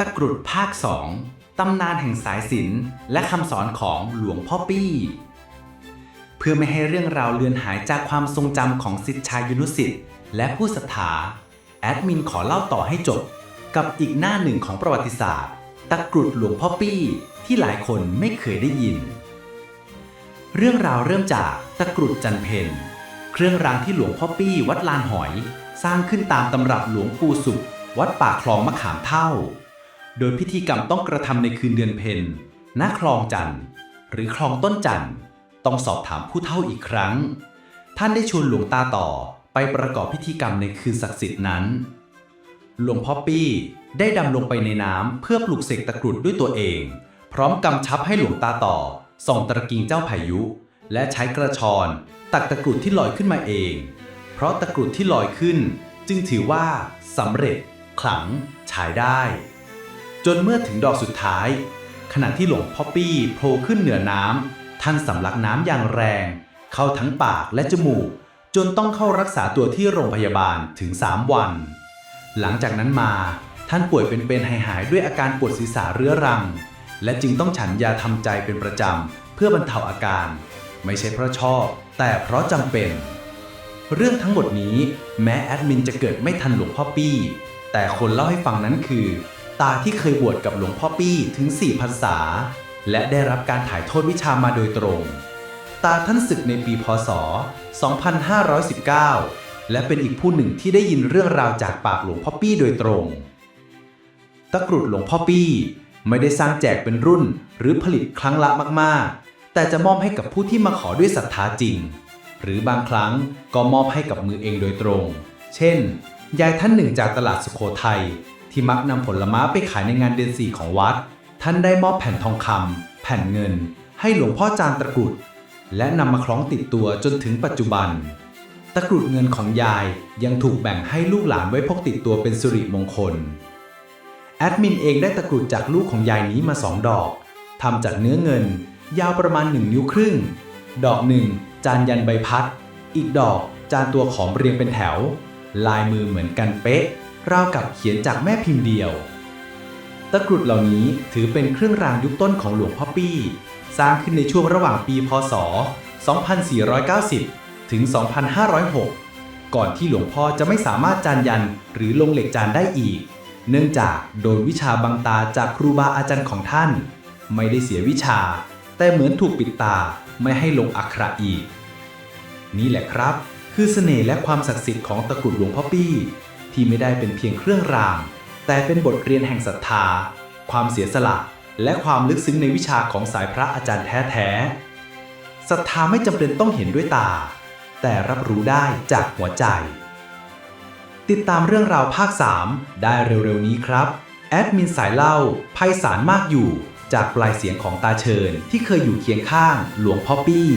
ตะกรุดภาคสองตำนานแห่งสายศิลป์และคำสอนของหลวงพ่อปี้ เพื่อไม่ให้เรื่องราวเลือนหายจากความทรงจำของสิทธิชายุนุสิทธิ์และผู้ศรัทธาแอดมินขอเล่าต่อให้จบ กับอีกหน้าหนึ่งของประวัติศาสตร์ ตะกรุดหลวงพ่อปี้ที่หลายคนไม่เคยได้ยิน เรื่องราวเริ่มจากตะกรุดจันเพนเครื่องรางที่หลวงพ่อปี้วัดลานหอย สร้างขึ้นตามตำรับหลวงปู่สุข วัดป่าคลองมะขามเท่า โดยพิธีกรรมต้องกระทำในคืนเดือนเพ็ญณคลองจันทร์ หรือคลองต้นจันทร์ ต้องสอบถามผู้เฒ่าอีกครั้ง ท่านได้ชวนหลวงตาต่อไปประกอบพิธีกรรมในคืนศักดิ์สิทธิ์นั้น หลวงพ่อปี้ได้ดำลงไปในน้ำเพื่อปลุกเสกตะกรุดด้วยตัวเอง พร้อมกำชับให้หลวงตาต่อส่องตะกิงเจ้าพายุ และใช้กระชอนตักตะกรุดที่ลอยขึ้นมาเอง เพราะตะกรุดที่ลอยขึ้น จึงถือว่าสำเร็จขลังฉายได้ จนเมื่อถึงดอกสุดท้าย ขณะที่หลวงพ่อปี้โผล่ขึ้นเหนือน้ำท่านสำลักน้ำอย่างแรง เข้าทั้งปากและจมูก จนต้องเข้ารักษาตัวที่โรงพยาบาลถึง 3 วัน หลังจากนั้นมาท่านป่วยเป็นๆหายๆด้วยอาการปวดศีรษะเรื้อรัง และจึงต้องฉันยาทำใจเป็นประจำเพื่อบรรเทาอาการ ไม่ใช่เพราะชอบ แต่เพราะจำเป็น เรื่องทั้งหมดนี้แม้แอดมินจะเกิดไม่ทันหลวงพ่อปี้ แต่คนเล่าให้ฟังนั้นคือ ตาที่เคยบวชกับหลวงพ่อปี้ถึง4พรรษา และได้รับการถ่ายทอดวิชามาโดยตรง ตาท่านศึกในปีพศ 2519 และเป็นอีกผู้หนึ่งที่ได้ยินเรื่องราวจากปากหลวงพ่อปี้โดยตรง ตะกรุดหลวงพ่อปี้ไม่ได้สร้างแจกเป็นรุ่นหรือผลิตครั้งละมาก ๆ แต่จะมอบให้กับผู้ที่มาขอด้วยศรัทธาจริง หรือบางครั้งก็มอบให้กับมือเองโดยตรง เช่น ยายท่านหนึ่งจากตลาดสุโขทัย ที่มักนำผลไม้ไปขายในงานเดือนสี่ของวัด ท่านได้มอบแผ่นทองคำแผ่นเงิน ให้หลวงพ่อจานตะกรุด และนำมาคล้องติดตัวจนถึงปัจจุบัน ตะกรุดเงินของยายยังถูกแบ่งให้ลูกหลานไว้พกติดตัวเป็นสิริมงคล แอดมินเองได้ตะกรุดจากลูกของยายนี้มาสองดอกทำจากเนื้อเงิน ยาวประมาณ1นิ้วครึ่ง ดอกหนึ่งจานยันใบพัด อีกดอกจานตัวขอมเรียงเป็นแถว ลายมือเหมือนกันเป๊ะ ราวกับเขียนจากแม่พิมพ์เดียว ตะกรุดเหล่านี้ถือเป็นเครื่องรางยุคต้นของหลวงพ่อปี้ สร้างขึ้นในช่วงระหว่างปีพศ 2490 ถึง 2506 ก่อนที่หลวงพ่อจะไม่สามารถจานยันหรือลงเหล็กจานได้อีก เนื่องจากโดนวิชาบังตาจากครูบาอาจารย์ของท่าน ไม่ได้เสียวิชา แต่เหมือนถูกปิดตาไม่ให้ลงอักขระอีก นี่แหละครับ คือเสน่ห์และความศักดิ์สิทธิ์ของตะกรุดหลวงพ่อปี้ ที่ไม่ได้เป็นเพียงเครื่องราง แต่เป็นบทเรียนแห่งศรัทธา ความเสียสละ และความลึกซึ้งในวิชาของสายพระอาจารย์แท้ๆศรัทธาไม่จำเป็นต้องเห็นด้วยตา แต่รับรู้ได้จากหัวใจ ติดตามเรื่องราวภาค 3 ได้เร็วๆนี้ครับแอดมินสายเล่าไพศาลมากอยู่ จากปลายเสียงของตาเชิญที่เคยอยู่เคียงข้างหลวงพ่อปี้